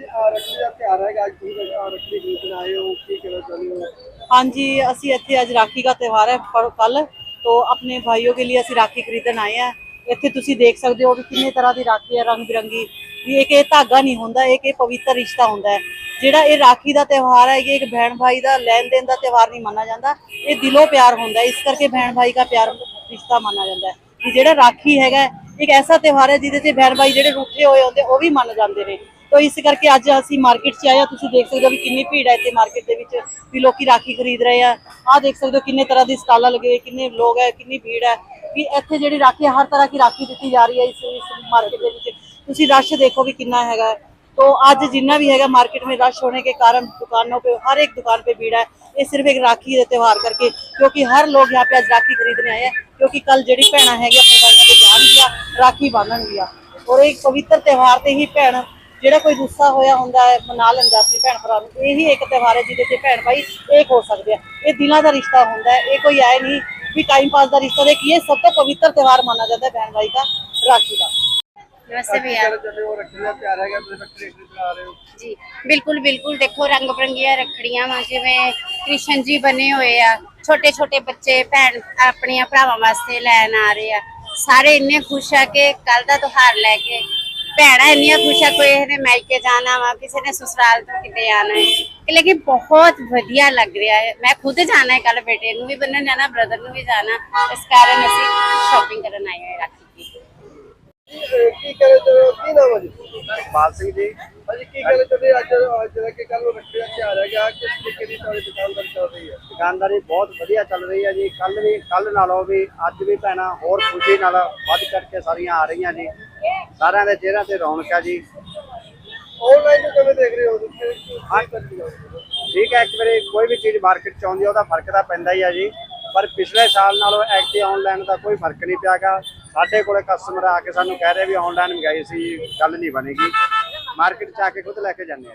ਰੱਖੜੀ ਦਾ ਅਸੀਂ ਇੱਥੇ ਅੱਜ ਰਾਖੀ ਦਾ ਤਿਉਹਾਰ ਹੈ ਕੱਲ ਤੋਂ ਆਪਣੇ ਭਾਈਓ ਕੇ ਲਈ ਅਸੀਂ ਰਾਖੀ ਖਰੀਦਣ ਆਏ ਆ ਇੱਥੇ ਤੁਸੀਂ ਦੇਖ ਸਕਦੇ ਹੋ ਕਿ ਕਿੰਨੇ ਤਰ੍ਹਾਂ ਦੀ ਰਾਖੀ ਹੈ ਰੰਗ ਬਿਰੰਗੀ ਵੀ ਇੱਕ ਇਹ ਧਾਗਾ ਨਹੀਂ ਹੁੰਦਾ ਇਹ ਕਿ ਪਵਿੱਤਰ ਰਿਸ਼ਤਾ ਹੁੰਦਾ ਹੈ। ਜਿਹੜਾ ਇਹ ਰਾਖੀ ਦਾ ਤਿਉਹਾਰ ਹੈ, ਇਹ ਇੱਕ ਭੈਣ ਭਾਈ ਦਾ ਲੈਣ ਦੇਣ ਦਾ ਤਿਉਹਾਰ ਨਹੀਂ ਮੰਨਿਆ ਜਾਂਦਾ। ਇਹ ਦਿਲੋਂ ਪਿਆਰ ਹੁੰਦਾ ਇਸ ਕਰਕੇ ਭੈਣ ਭਾਈ ਦਾ ਪਿਆਰ ਰਿਸ਼ਤਾ ਮੰਨਿਆ ਜਾਂਦਾ ਹੈ। ਜਿਹੜਾ ਰਾਖੀ ਹੈਗਾ, ਇੱਕ ਐਸਾ ਤਿਉਹਾਰ ਹੈ ਜਿਹਦੇ ਤੇ ਭੈਣ ਭਾਈ ਜਿਹੜੇ ਰੁੱਠੇ ਹੋਏ ਹੁੰਦੇ, ਉਹ ਵੀ ਮੰਨ ਜਾਂਦੇ ਨੇ। ਤੋ ਇਸ ਕਰਕੇ ਅੱਜ ਅਸੀਂ ਮਾਰਕੀਟ 'ਚ ਆਇਆ ਤੁਸੀਂ ਦੇਖ ਸਕਦੇ ਹੋ ਵੀ ਕਿੰਨੀ ਭੀੜ ਹੈ ਇੱਥੇ ਮਾਰਕੀਟ ਦੇ ਵਿੱਚ, ਵੀ ਲੋਕੀ ਰਾਖੀ ਖਰੀਦ ਰਹੇ ਆ। ਆਹ ਦੇਖ ਸਕਦੇ ਹੋ ਕਿੰਨੇ ਤਰ੍ਹਾਂ ਦੀ ਸਟਾਲਾਂ ਲੱਗੇ ਕਿੰਨੇ ਲੋਕ ਹੈ, ਕਿੰਨੀ ਭੀੜ ਹੈ। ਵੀ ਇੱਥੇ ਜਿਹੜੀ ਰਾਖੀ ਹਰ ਤਰ੍ਹਾਂ ਦੀ ਰਾਖੀ ਦਿੱਤੀ ਜਾ ਰਹੀ ਹੈ ਇਸ ਇਸ ਮਾਰਕੀਟ ਦੇ ਵਿੱਚ। ਤੁਸੀਂ ਰਸ਼ ਦੇਖੋ ਵੀ ਕਿੰਨਾ ਹੈਗਾ तो आज जितना भी हैगा मार्केट में रश होने के कारण दुकानों पे हर एक दुकान पे भीड़ है ये सिर्फ एक राखी का त्यौहार करके क्योंकि हर लोग यहाँ पे आज राखी खरीदने आए हैं क्योंकि कल जड़ी भैन हैगी अपने भाइयों को जान गया राखी बांधन गया और एक पवित्र त्यौहार से ही भैन ਜਿਹੜਾ ਕੋਈ ਗੁੱਸਾ ਹੋਇਆ ਹੁੰਦਾ ਹੈ ਮਨਾ ਲੈਂਦਾ ਆਪਣੀ ਭੈਣ ਭਰਾ ਨੂੰ ਇਹੀ ਇੱਕ ਤਿਉਹਾਰ ਹੈ ਜਿਹਦੇ ਤੇ ਭੈਣ ਭਾਈ ਇੱਕ ਹੋ ਸਕਦੇ ਆ ਇਹ ਦਿਲਾਂ ਦਾ ਰਿਸ਼ਤਾ ਹੁੰਦਾ ਹੈ ਇਹ ਕੋਈ ਆਏ ਨਹੀਂ ਵੀ ਟਾਈਮ ਪਾਸ ਦਾ ਰਿਸ਼ਤਾ ਦੇ ਕੀ ਇਹ ਸਭ ਤੋਂ ਪਵਿੱਤਰ ਤਿਉਹਾਰ ਮਾਨਾ ਜਾਂਦਾ ਹੈ ਭੈਣ ਭਾਈ ਦਾ ਰਾਖੀ ਦਾ नमस्ते ਕੀ भैया ਕਹਿਣਾ ਚਾਹੁੰਦੇ ਹੋ ਰੱਖੜੀ ਦਾ ਤਿਉਹਾਰ ਹੈਗਾ ਤੁਸੀਂ ਰੱਖੜੀ ਖਰੀਦਣ ਆ ਰਹੇ ਹੋ ਜੀ ਬਿਲਕੁਲ ਬਿਲਕੁਲ ਦੇਖੋ ਰੰਗ ਬਰੰਗੀਆਂ ਰੱਖੜੀਆਂ ਵਾ ਜਿਵੇਂ ਕ੍ਰਿਸ਼ਨ ਜੀ ਬਣੇ ਹੋਏ ਆ ਛੋਟੇ ਛੋਟੇ ਬੱਚੇ ਭੈਣ ਆਪਣੀਆਂ ਭਰਾਵਾਂ ਵਾਸਤੇ ਲੈਣ ਆ ਰਹੇ ਆ ਸਾਰੇ ਇੰਨੇ ਖੁਸ਼ ਆ ਕਿ ਕੱਲ ਦਾ ਤਿਉਹਾਰ ਲੈ ਕੇ ਭੈਣਾਂ ਇੰਨੀਆਂ ਖੁਸ਼ ਆ ਕੋਈ ਨੇ ਮਾਇਕੇ ਜਾਣਾ ਵਾ ਕਿਸੇ ਨੇ ਸਸੁਰਾਲ ਤੋਂ ਕਿਤੇ ਆਣਾ ਹੈ। ਕਿ ਲੇਕਿਨ ਬਹੁਤ ਵਧੀਆ ਲੱਗ ਰਿਹਾ ਹੈ। ਮੈਂ ਖੁਦ ਜਾਣਾ ਹੈ ਕੱਲ ਬੇਟੇ ਨੂੰ ਵੀ ਬੰਨਣ ਜਾਣਾ ਬ੍ਰਦਰ ਨੂੰ ਵੀ ਜਾਣਾ। ਇਸ ਕਾਰਨ ਅਸੀਂ ਸ਼ਾਪਿੰਗ ਕਰਨ ਆਏ ਹਾਂ ਰਾਖੀ ਦੀ ਕੀ ਕੀ ਚਾਹੁੰਦੇ ਹੋ ਕੀ ਨਾਮ ਹੈ ਜੀ? ਇਕਬਾਲ ਸਿੰਘ ਜੀ। ਹਾਂਜੀ ਕੀ ਚਾਹੁੰਦੇ ਹੋ ਅੱਜ ਜਿਹੜਾ ਕਿ ਕੱਲ ਨੂੰ ਰੱਖੜੀ ਦਾ ਤਿਉਹਾਰ ਹੈਗਾ ਕਿਸ ਤਰੀਕੇ ਦੀ ਤੁਹਾਡੀ ਦੁਕਾਨਦਾਰੀ ਚੱਲ ਰਹੀ ਹੈ? ਦੁਕਾਨਦਾਰੀ ਬਹੁਤ ਵਧੀਆ ਚੱਲ ਰਹੀ ਹੈ ਜੀ। ਕੱਲ ਵੀ ਕੱਲ ਨਾਲੋਂ ਵੀ ਅੱਜ ਵੀ ਭੈਣਾਂ ਹੋਰ ਖੁਸ਼ੀ ਨਾਲ ਵੱਧ ਚੜ ਕੇ ਸਾਰੀਆਂ ਆ ਰਹੀਆਂ ਜੀ। ਸਾਰਿਆਂ ਦੇ ਚਿਹਰਿਆਂ ਤੇ ਰੌਣਕ ਹੈ ਜੀ। ਆਨਲਾਈਨ ਨੂੰ ਕਿਵੇਂ ਦੇਖ ਰਹੇ ਹੋ ਤੁਸੀਂ? ਠੀਕ ਹੈ ਇੱਕ ਵਾਰੀ ਕੋਈ ਵੀ ਚੀਜ਼ ਮਾਰਕੀਟ ਚ ਆਉਂਦੀ ਉਹਦਾ ਫ਼ਰਕ ਤਾਂ ਪੈਂਦਾ ਹੀ ਹੈ ਜੀ। ਪਰ ਪਿਛਲੇ ਸਾਲ ਨਾਲੋਂ ਐਕਟਿਵ ਆਨਲਾਈਨ ਦਾ ਕੋਈ ਫ਼ਰਕ ਨਹੀਂ ਪਿਆਗਾ ਸਾਡੇ ਕੋਲੇ ਕਸਟਮਰ ਆ ਕੇ ਸਾਨੂੰ ਕਹਿ ਰਹੇ ਵੀ ਆਨਲਾਈਨ ਮੰਗਾਈ ਸੀ ਗੱਲ ਨਹੀਂ ਬਣੇਗੀ। ਮਾਰਕੀਟ ਚ ਆ ਕੇ ਖੁਦ ਲੈ ਕੇ ਜਾਂਦੇ ਆ